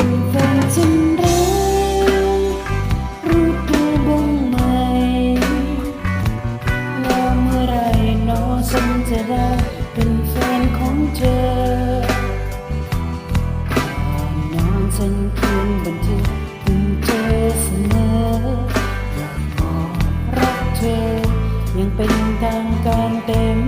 เป็นแฟนฉันเร็รู้ตัวบ้างไหมว่าเมื่อไรน้อฉันจะได้เป็นแฟนของเธอก่อนอนฉันเขีนบันทึงเธอเสมออยากบอกรักเธอยังเป็นทางการเต็ม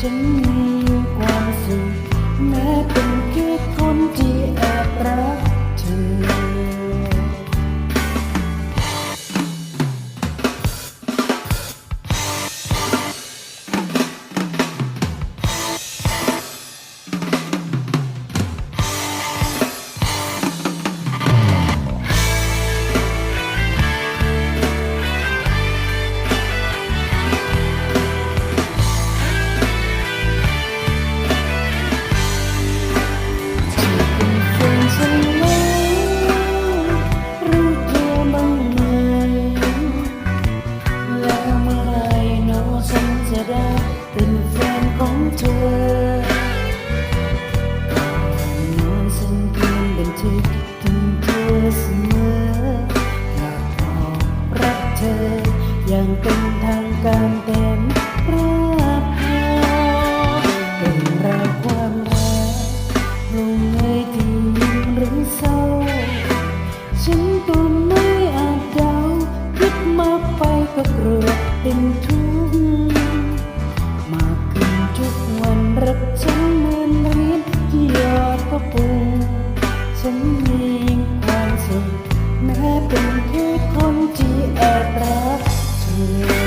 Shame. เธอก่อนนอนฉันเพีนทึกถึงเธอเสมออยากบอกรักเธออย่างเป็นทางการเต็มรูปภาพเป็นราความรักลงเอยที่ยิ้หรือเศร้า ฉันก็ไม่อาจเดาคิดมากไปก็กลัวเป็น งความสุขแม้เป็นแค่คนที่แอบรักเธอ